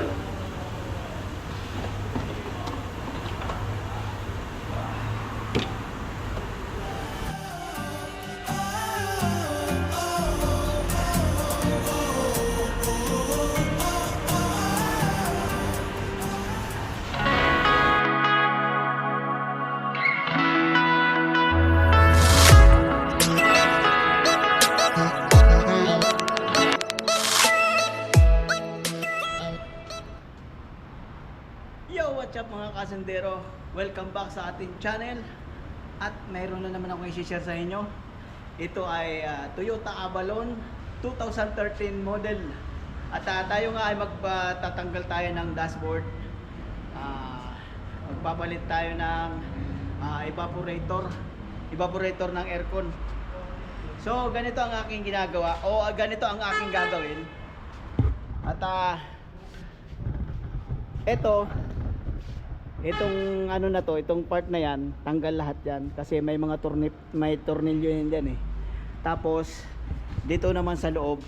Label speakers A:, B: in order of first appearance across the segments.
A: Bye. Kasendero? Welcome back sa ating channel. At mayroon na naman akong i-share sa inyo. Ito ay ah, Toyota Avalon 2013 model. At ah, tayo nga ay magtatanggal tayo ng dashboard. Ah, magpapalit tayo ng ah, evaporator. Evaporator ng aircon. So, ganito ang aking ginagawa o ah, ganito ang aking gagawin. At ah, ito, itong ano na to, itong part na yan, tanggal lahat yan kasi may mga tornip, may tornilyo yan dyan eh. Tapos dito naman sa loob.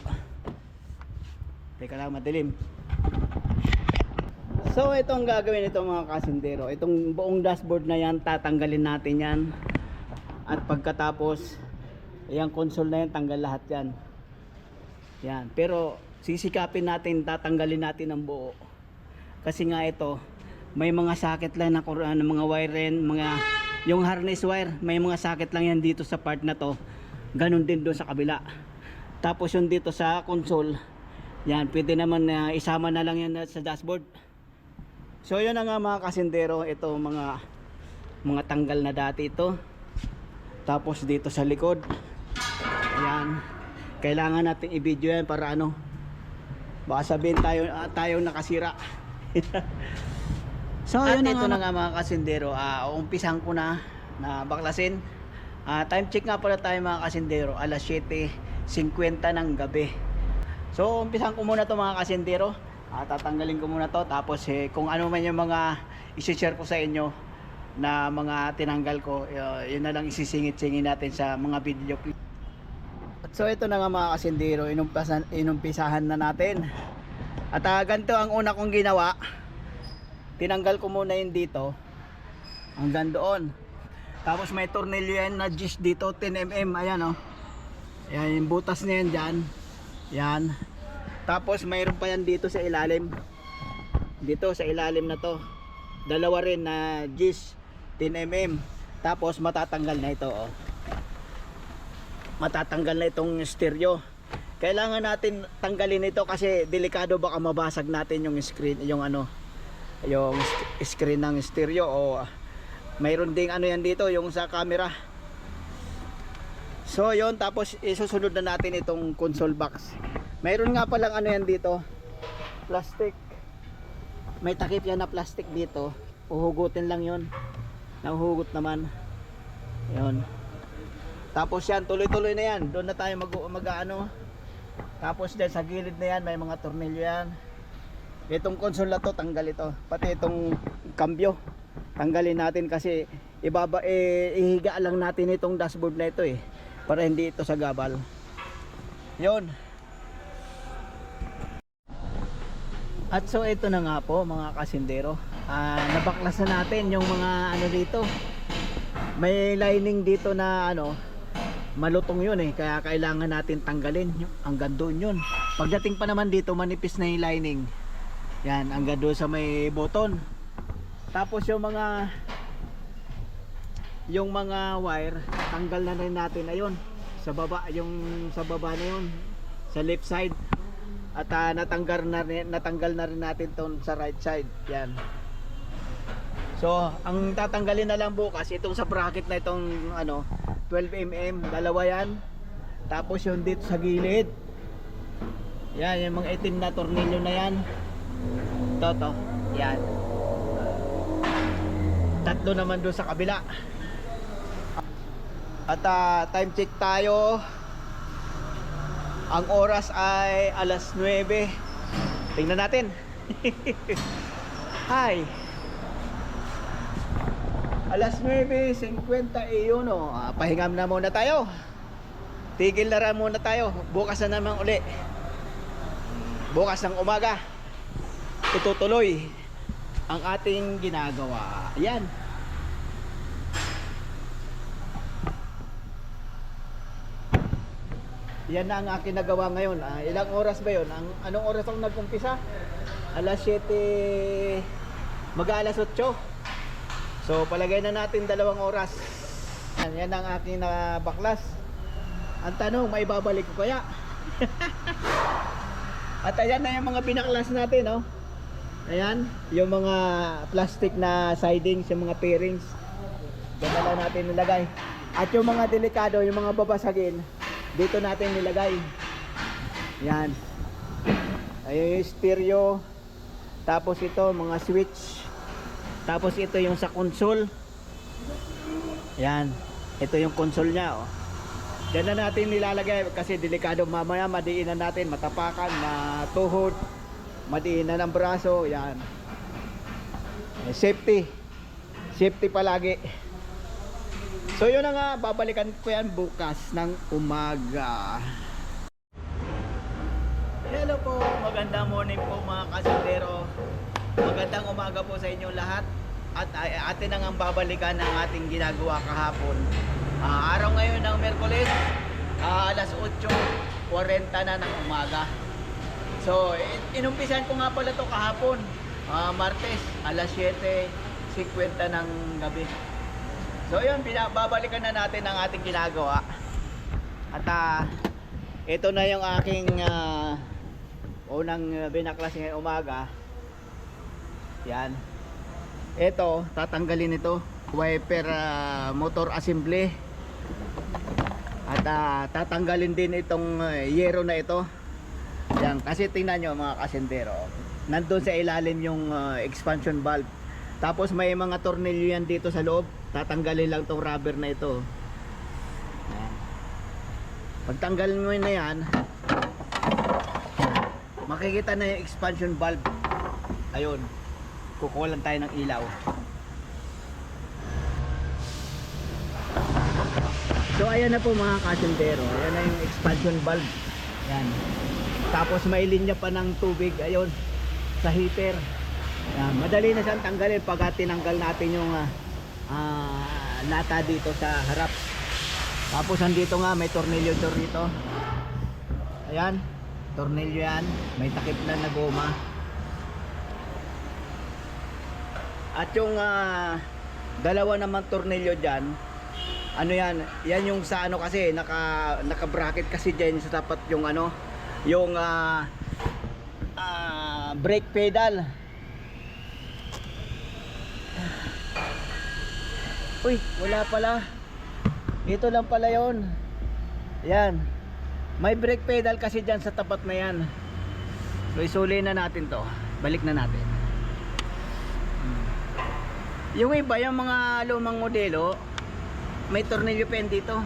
A: Teka lang madilim. So ito ang gagawin nito mga kasindero. Itong buong dashboard na yan, tatanggalin natin yan. At pagkatapos, yung console na yan, tanggal lahat yan. Yan. Pero sisikapin natin, tatanggalin natin ang buo. Kasi nga ito, may mga socket lang na kur- ano, mga wire rin, mga yung harness wire, may mga socket lang yan dito sa part na to. Ganun din doon sa kabila. Tapos yung dito sa console, yan, pwede naman na isama na lang yan sa dashboard. So yun na nga mga kasindero, ito mga mga tanggal na dati ito. Tapos dito sa likod. Ayan. Kailangan natin i-video yan para ano. Baka sabihin tayo ah, tayo nakasira. so
B: At
A: yun na
B: ito
A: nga mga, kasindero, ah umpisan ko na na baklasin. Ah, time check nga pala tayo mga kasindero, alas 7:50 ng gabi. So umpisan ko muna to mga kasindero. Ah, tatanggalin ko muna to tapos eh, kung ano man yung mga i-share ko sa inyo na mga tinanggal ko, uh, yun na lang isisingit-singit natin sa mga video clip. At so ito na nga mga kasindero, inumpisahan, inumpisahan na natin. At uh, ganito ang una kong ginawa. Tinanggal ko muna yun dito. Hanggang doon. Tapos may tornilyo yan na gis dito, 10mm. Ayan o. Oh. Ayan, yung butas na yan dyan. Yan. Tapos mayroon pa yan dito sa ilalim. Dito sa ilalim na to. Dalawa rin na gis, 10mm. Tapos matatanggal na ito oh. Matatanggal na itong stereo. Kailangan natin tanggalin ito kasi delikado baka mabasag natin yung screen, yung ano, yung screen ng stereo o mayroon ding ano yan dito yung sa camera. So yon tapos isusunod na natin itong console box. Mayroon nga palang ano yan dito, plastic. May takip yan na plastic dito. Uhugutin lang yon. Nahuhugot naman. Yon. Tapos yan, tuloy-tuloy na yan. Doon na tayo mag, mag ano. Tapos dyan sa gilid na yan, may mga tornilyo yan. Itong console na to, tanggal ito. Pati itong cambio. Tanggalin natin kasi ibaba, eh, ihiga lang natin itong dashboard na ito eh. Para hindi ito sa gabal. Yon. At so ito na nga po mga kasindero. Ah, nabaklas na natin yung mga ano dito. May lining dito na ano, malutong yun eh kaya kailangan natin tanggalin hanggang doon yun pagdating pa naman dito manipis na yung lining yan hanggang doon sa may button tapos yung mga yung mga wire tanggal na rin natin ayun sa baba yung sa baba na yun sa left side at ah, natanggal na rin, natanggal na rin natin ton sa right side yan So, ang tatanggalin na lang bukas itong sa bracket na itong ano 12mm, dalawa yan. Tapos yung dito sa gilid. Yan, yung mga itim na tornilyo na yan. Ito, to. Yan. Tatlo naman doon sa kabila. At ah, time check tayo. Ang oras ay alas 9. Tingnan natin. Hi. Alas 9.51 no. Ah, pahingam na muna tayo. Tigil na rin muna tayo. Bukas na naman uli. Bukas ng umaga. Itutuloy ang ating ginagawa. Ayan. Yan na ang aking nagawa ngayon. Ah, ilang oras ba yon? Ang, anong oras ako nag-umpisa? Alas 7, mag-alas 8. So, palagay na natin dalawang oras. Yan, yan ang aking na baklas. Ang tanong, may babalik ko kaya? At ayan na yung mga binaklas natin, no? Ayan, yung mga plastic na sidings, yung mga pairings. Na lang natin nilagay. At yung mga delikado, yung mga babasagin, dito natin nilagay. Yan. Ayun yung stereo. Tapos ito, mga switch. Tapos ito yung sa console. Yan. Ito yung console niya, oh. Diyan na natin nilalagay kasi delikado mamaya madiinan natin, matapakan, matuhod, madiinan ang braso, yan. Eh, Safety. Safety palagi. So yun na nga, babalikan ko yan bukas ng umaga. Hello po, magandang morning po mga kasindero. Magandang umaga po sa inyo lahat. At atin na nga babalikan ang ating ginagawa kahapon. Ah, araw ngayon ng Merkulis, ah, alas 8.40 na ng umaga. So, in- inumpisan ko nga pala to kahapon. Ah, Martes, alas 7.50 ng gabi. So yun, babalikan na natin ang ating ginagawa. At ah, ito na yung aking ah, unang binaklas ngayong umaga. Yan. Ito, tatanggalin ito. Wiper ah, motor assembly. At ah, tatanggalin din itong ah, yero na ito. Yan, kasi tingnan nyo mga kasendero. Nandun sa ilalim yung ah, expansion valve. Tapos may mga tornilyo yan dito sa loob. Tatanggalin lang tong rubber na ito. Ayan. Pagtanggalin mo na yan, makikita na yung expansion valve. Ayun. Kukuha lang tayo ng ilaw. So ayan na po mga kasundero. Ayan na yung expansion valve. Ayan. Tapos may linya pa ng tubig. Ayun. Sa heater. Ayan. Madali na siyang tanggalin pag tinanggal natin yung ah, ah, lata dito sa harap. Tapos andito nga may tornilyo dito. Ayan. Tornilyo yan. May takip na na goma. At yung ah, dalawa naman tornilyo dyan, ano yan, yan yung sa ano kasi, naka, naka bracket kasi dyan sa tapat yung ano, yung ah, ah, brake pedal. Uy, wala pala. Ito lang pala yon. Yan. May brake pedal kasi dyan sa tapat na yan. So isuli na natin to. Balik na natin. Yung iba, yung mga lumang modelo, may tornilyo pen dito.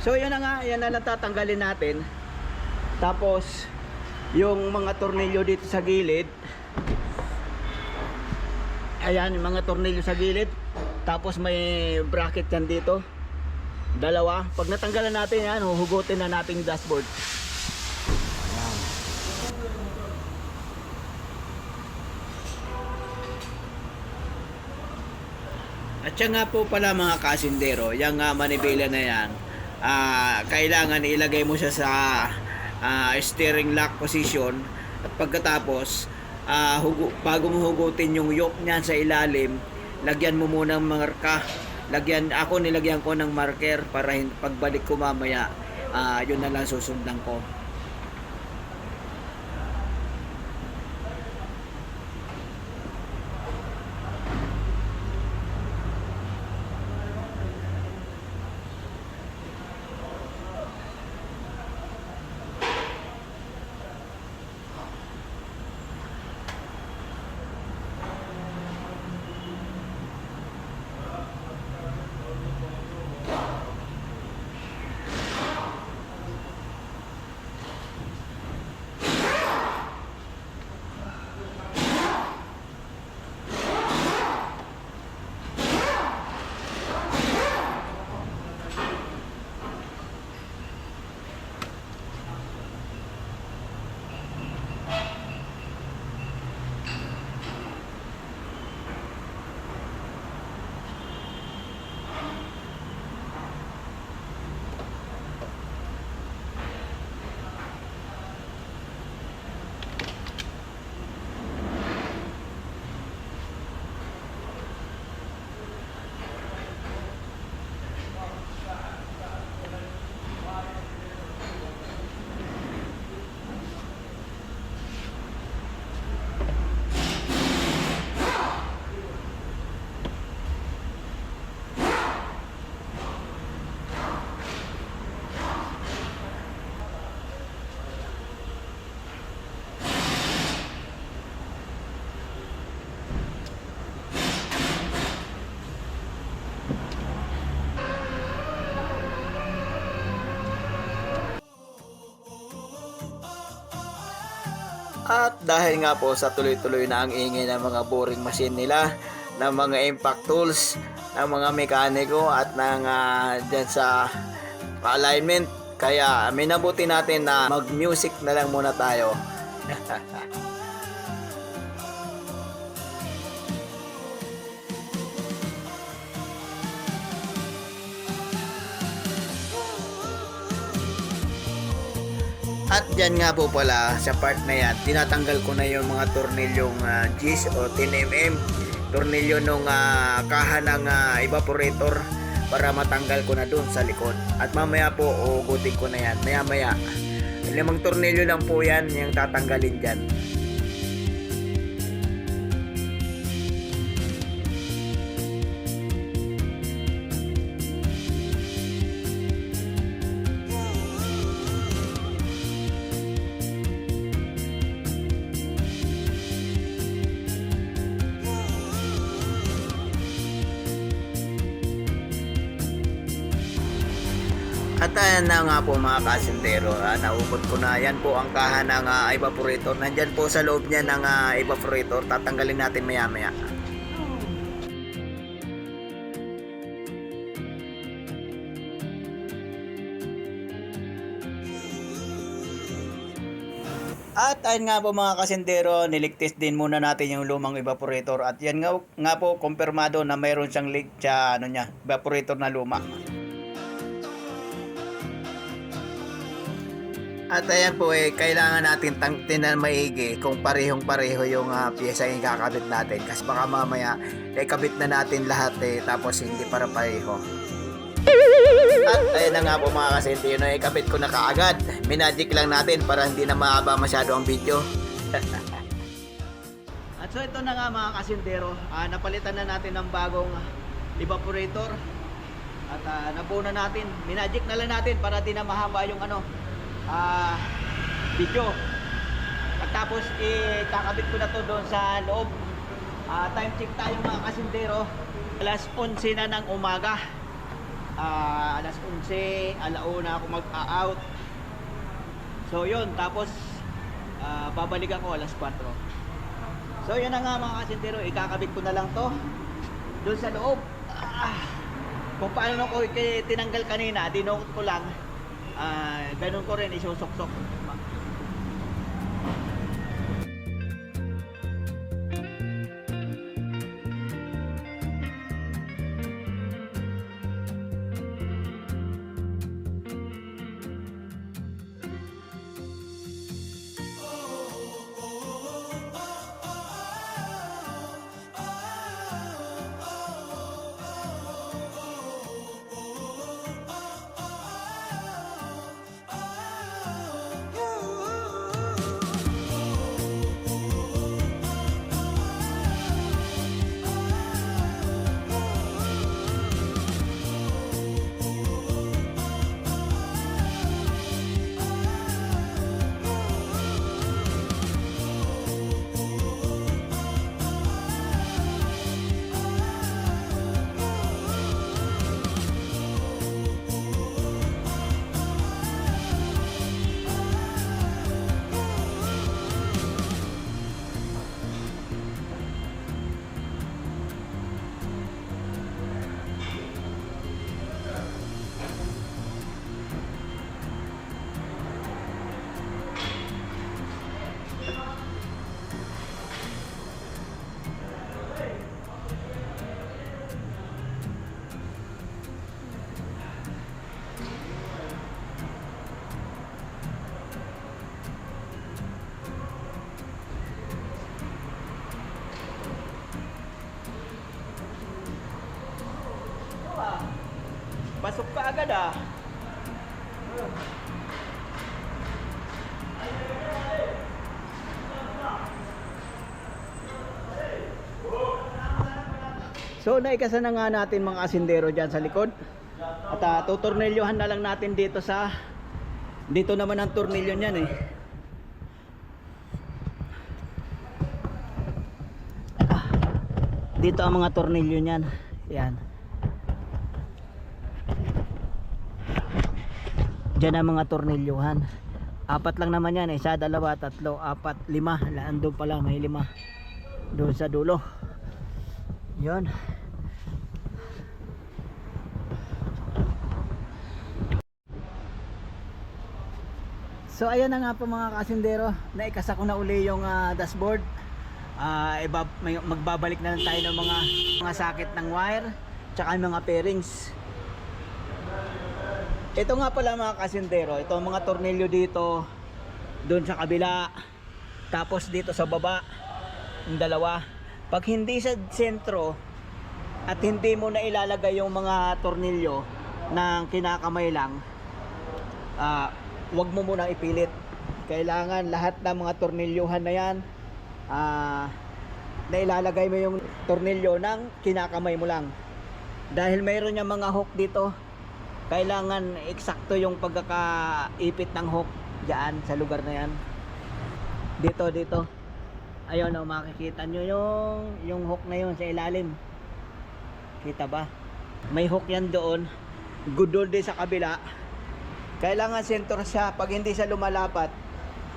A: So yun na nga, yan na lang tatanggalin natin. Tapos, yung mga tornilyo dito sa gilid, ayan, yung mga tornilyo sa gilid. Tapos may bracket yan dito. Dalawa. Pag natanggalan natin yan, huhugutin na natin yung dashboard. Ayan. At siya nga po pala mga kasindero, yung uh, manibela na yan, ah, kailangan ilagay mo siya sa ah, steering lock position at pagkatapos, ah, hugu- bago mo hugutin yung yoke niyan sa ilalim, lagyan mo muna ng marka. Lagyan, ako nilagyan ko ng marker para pagbalik ko mamaya, ah, yun na lang susundan ko.
B: At dahil nga po sa tuloy-tuloy na ang ingay ng mga boring machine nila, ng mga impact tools, ng mga mekaniko at ng ah, dyan sa alignment, kaya minabuti natin na mag-music na lang muna tayo. dyan nga po pala sa part na yan, tinatanggal ko na yung mga tornilyong uh, G's o 10mm, tornilyo nung ah, kaha ng ah, evaporator para matanggal ko na dun sa likod. At mamaya po, uugutin ko na yan. Maya maya, limang tornilyo lang po yan yung tatanggalin dyan. At ayan na nga po mga kasintero, ah, naubot ko na. Yan po ang kaha ng ah, evaporator. Nandyan po sa loob niya ng ah, evaporator. Tatanggalin natin maya maya. At ayun nga po mga kasintero, niligtis din muna natin yung lumang evaporator. At yan nga, nga po, kumpirmado na mayroon siyang leak sa ano niya, evaporator na luma. At ayan po eh, kailangan natin tangtinan maigi kung parehong pareho yung uh, pyesa yung kakabit natin. Kasi baka mamaya, eh, kabit na natin lahat eh, tapos hindi para pareho. At ayan na nga po mga kasente, yun eh, kabit ko na kaagad. Minagic lang natin para hindi na mahaba masyado ang video.
A: At so ito na nga mga kasindero, ah, napalitan na natin ng bagong evaporator. At uh, nabuo na natin, minagic na lang natin para di na mahaba yung ano, ah, video. At tapos ikakabit ko na to doon sa loob. Ah, time check tayo mga kasindero. Alas 11 na ng umaga. Ah, alas 11, alauna ako mag-out. So yun, tapos ah, babalik ako alas 4. So yun na nga mga kasintero, ikakabit ko na lang to doon sa loob. Ah, kung paano ko tinanggal kanina, dinukot ko lang. Ah, ganun ko rin isusok-sok. Pasok ka agad ah. So naikasa na nga natin mga asindero dyan sa likod. At uh, tutornilyohan na lang natin dito sa dito naman ang tornilyo niyan eh. Ah, Dito ang mga tornilyo niyan. Yan. Diyan ang mga tornilyohan. Apat lang naman yan. Isa, dalawa, tatlo, apat, lima. Andun pala, may lima. Doon sa dulo. Yun. So ayan na nga po mga kasindero, naikasa ko na uli yung ah, dashboard. Ah, iba, may, magbabalik na lang tayo ng mga mga sakit ng wire, tsaka mga pairings. Ito nga pala mga kasindero, ito mga tornilyo dito, doon sa kabila, tapos dito sa baba, yung dalawa. Pag hindi sa sentro at hindi mo na ilalagay yung mga tornilyo ng kinakamay lang, ah, wag mo muna ipilit. Kailangan lahat ng mga tornilyuhan na yan, ah, na ilalagay mo yung tornilyo ng kinakamay mo lang. Dahil mayroon yung mga hook dito, kailangan eksakto yung pagkakaipit ng hook diyan sa lugar na yan. Dito, dito. Ayun, oh, makikita nyo yung, yung hook na yun sa ilalim. Kita ba? May hook yan doon. Gudol din sa kabila kailangan center siya pag hindi siya lumalapat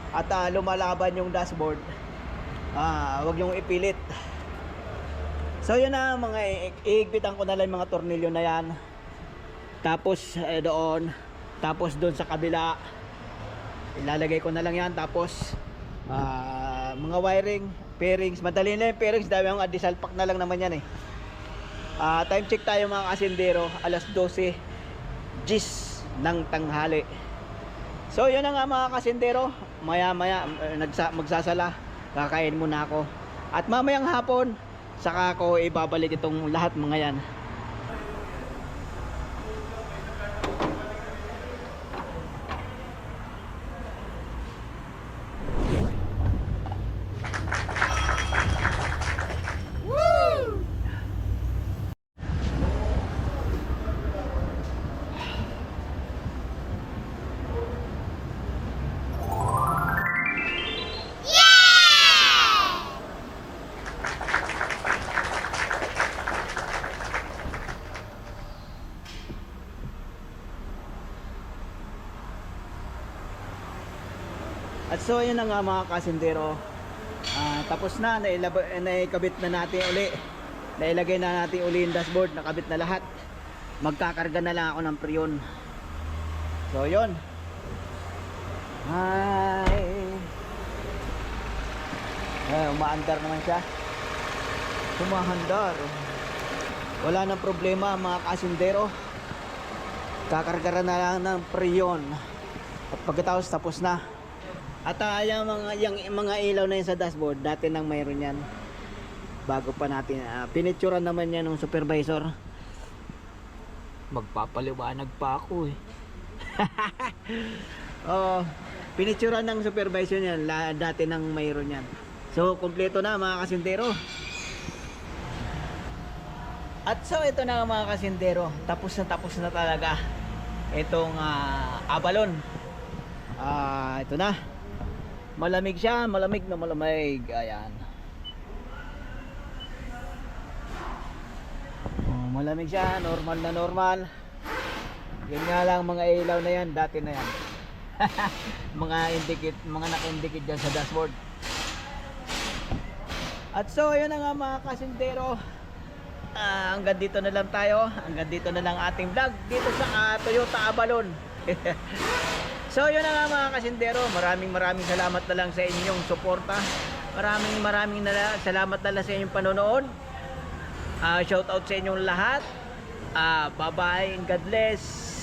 A: at ah, lumalaban yung dashboard ah wag yung ipilit so yun na mga iigpitan ko na lang mga tornilyo na yan tapos eh, doon. Tapos doon sa kabila. Ilalagay ko na lang yan. Tapos ah, mga wiring pairings madali na yung pairings dahil yung additional pack na lang naman yan eh. Ah, time check tayo mga kasindero. Alas 12 gis ng tanghali. So yun na nga mga kasindero, maya maya eh, nagsa, magsasala, kakain muna ako. At mamayang hapon, saka ko ibabalik itong lahat mga yan. So yun na nga mga kasindero. Ah, tapos na, nailab- naikabit na natin uli. Nailagay na natin uli yung dashboard, nakabit na lahat. Magkakarga na lang ako ng prion. So yun. Hi. Eh, umaandar naman siya. Sumahandar. Wala nang problema mga kasindero. Kakarga na lang ng prion. At pagkatapos tapos na. At uh, yung mga yung mga ilaw na yun sa dashboard, dati nang mayroon yan. Bago pa natin uh, pinicturean naman yan ng supervisor. Magpapaliwanag pa ako eh. Oo, pinicturean ng supervisor yan, la, dati nang mayroon yan. So, kompleto na mga kasindero. At so, ito na mga kasindero. Tapos na tapos na talaga itong ah, abalon. Ah, ito na. Malamig siya, malamig na malamig. Ayan. Oh, malamig siya, normal na normal. Yan nga lang mga ilaw na yan, dati na yan. mga indicate, mga naka-indicate dyan sa dashboard. At so, yun na nga mga kasintero. Ah, hanggang dito na lang tayo. Hanggang dito na lang ating vlog dito sa ah, Toyota Avalon. So yun na nga mga kasindero, maraming maraming salamat na lang sa inyong suporta. Maraming maraming na salamat na lang sa inyong panonood. Ah, shout out sa inyong lahat. Ah, bye bye and God bless.